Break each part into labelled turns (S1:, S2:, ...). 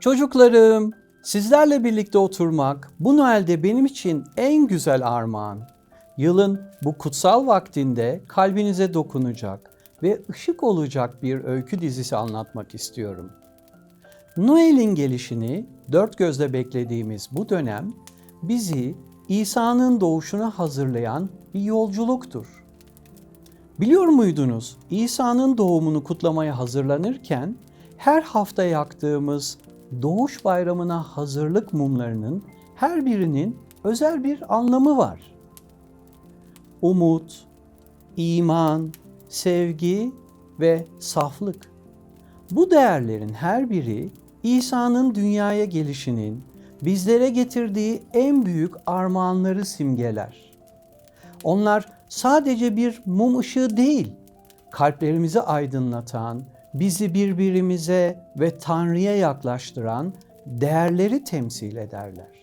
S1: Çocuklarım, sizlerle birlikte oturmak bu Noel'de benim için en güzel armağan. Yılın bu kutsal vaktinde kalbinize dokunacak ve ışık olacak bir öykü dizisi anlatmak istiyorum. Noel'in gelişini dört gözle beklediğimiz bu dönem bizi İsa'nın doğuşuna hazırlayan bir yolculuktur. Biliyor muydunuz? İsa'nın doğumunu kutlamaya hazırlanırken her hafta yaktığımız Doğuş Bayramı'na hazırlık mumlarının her birinin özel bir anlamı var. Umut, iman, sevgi ve saflık. Bu değerlerin her biri İsa'nın dünyaya gelişinin bizlere getirdiği en büyük armağanları simgeler. Onlar sadece bir mum ışığı değil, kalplerimizi aydınlatan, bizi birbirimize ve Tanrı'ya yaklaştıran değerleri temsil ederler.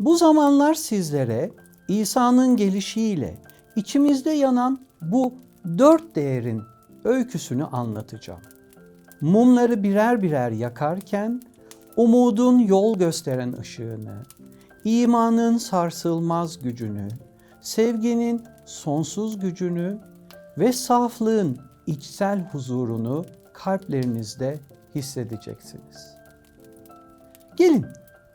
S1: Bu zamanlar sizlere İsa'nın gelişiyle içimizde yanan bu dört değerin öyküsünü anlatacağım. Mumları birer birer yakarken umudun yol gösteren ışığını, imanın sarsılmaz gücünü, sevginin sonsuz gücünü ve saflığın içsel huzurunu kalplerinizde hissedeceksiniz. Gelin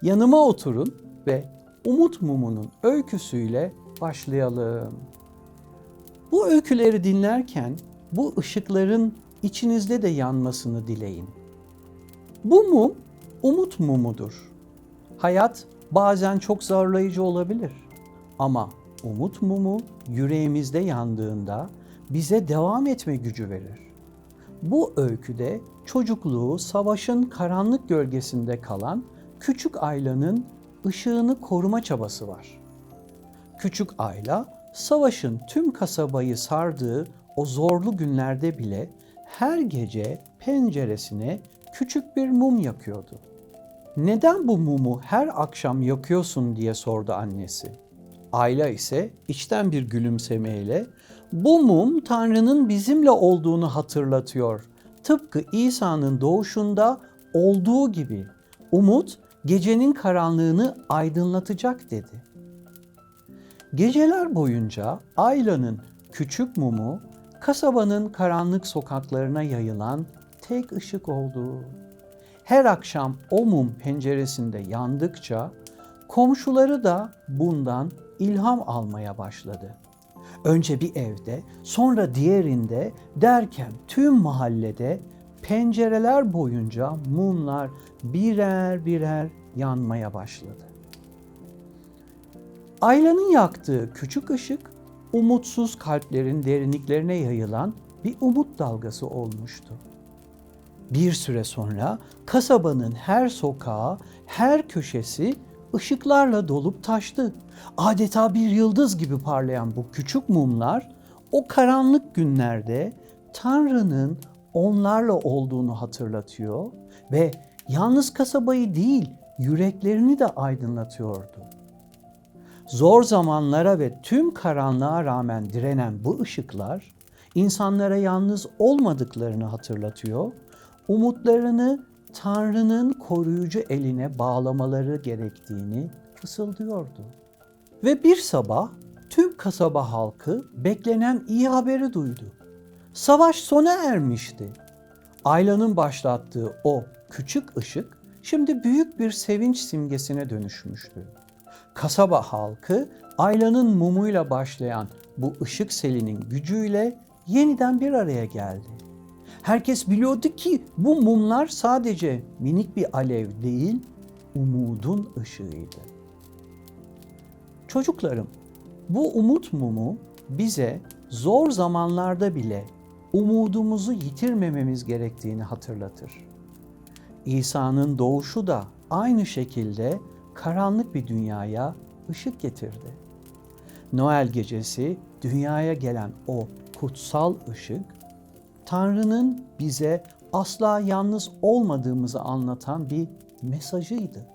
S1: yanıma oturun ve Umut Mumu'nun öyküsüyle başlayalım. Bu öyküleri dinlerken bu ışıkların içinizde de yanmasını dileyin. Bu mum umut mumudur. Hayat bazen çok zorlayıcı olabilir ama umut mumu yüreğimizde yandığında bize devam etme gücü verir. Bu öyküde çocukluğu savaşın karanlık gölgesinde kalan küçük Ayla'nın ışığını koruma çabası var. Küçük Ayla savaşın tüm kasabayı sardığı o zorlu günlerde bile her gece penceresine küçük bir mum yakıyordu. Neden bu mumu her akşam yakıyorsun diye sordu annesi. Ayla ise içten bir gülümsemeyle bu mum Tanrı'nın bizimle olduğunu hatırlatıyor. Tıpkı İsa'nın doğuşunda olduğu gibi umut gecenin karanlığını aydınlatacak dedi. Geceler boyunca Ayla'nın küçük mumu kasabanın karanlık sokaklarına yayılan tek ışık oldu. Her akşam o mum penceresinde yandıkça komşuları da bundan ilham almaya başladı. Önce bir evde, sonra diğerinde derken tüm mahallede pencereler boyunca mumlar birer birer yanmaya başladı. Ayla'nın yaktığı küçük ışık umutsuz kalplerin derinliklerine yayılan bir umut dalgası olmuştu. Bir süre sonra kasabanın her sokağı, her köşesi ışıklarla dolup taştı. Adeta bir yıldız gibi parlayan bu küçük mumlar o karanlık günlerde Tanrı'nın onlarla olduğunu hatırlatıyor ve yalnız kasabayı değil yüreklerini de aydınlatıyordu. Zor zamanlara ve tüm karanlığa rağmen direnen bu ışıklar insanlara yalnız olmadıklarını hatırlatıyor, umutlarını Tanrı'nın koruyucu eline bağlamaları gerektiğini fısıldıyordu. Ve bir sabah tüm kasaba halkı beklenen iyi haberi duydu. Savaş sona ermişti. Ayla'nın başlattığı o küçük ışık şimdi büyük bir sevinç simgesine dönüşmüştü. Kasaba halkı Ayla'nın mumuyla başlayan bu ışık selinin gücüyle yeniden bir araya geldi. Herkes biliyordu ki bu mumlar sadece minik bir alev değil, umudun ışığıydı. Çocuklarım, bu umut mumu bize zor zamanlarda bile umudumuzu yitirmememiz gerektiğini hatırlatır. İsa'nın doğuşu da aynı şekilde karanlık bir dünyaya ışık getirdi. Noel gecesi dünyaya gelen o kutsal ışık Tanrı'nın bize asla yalnız olmadığımızı anlatan bir mesajıydı.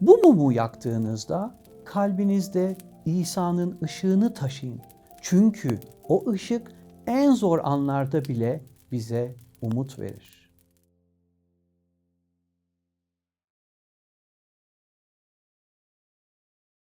S1: Bu mumu yaktığınızda kalbinizde İsa'nın ışığını taşıyın. Çünkü o ışık en zor anlarda bile bize umut verir.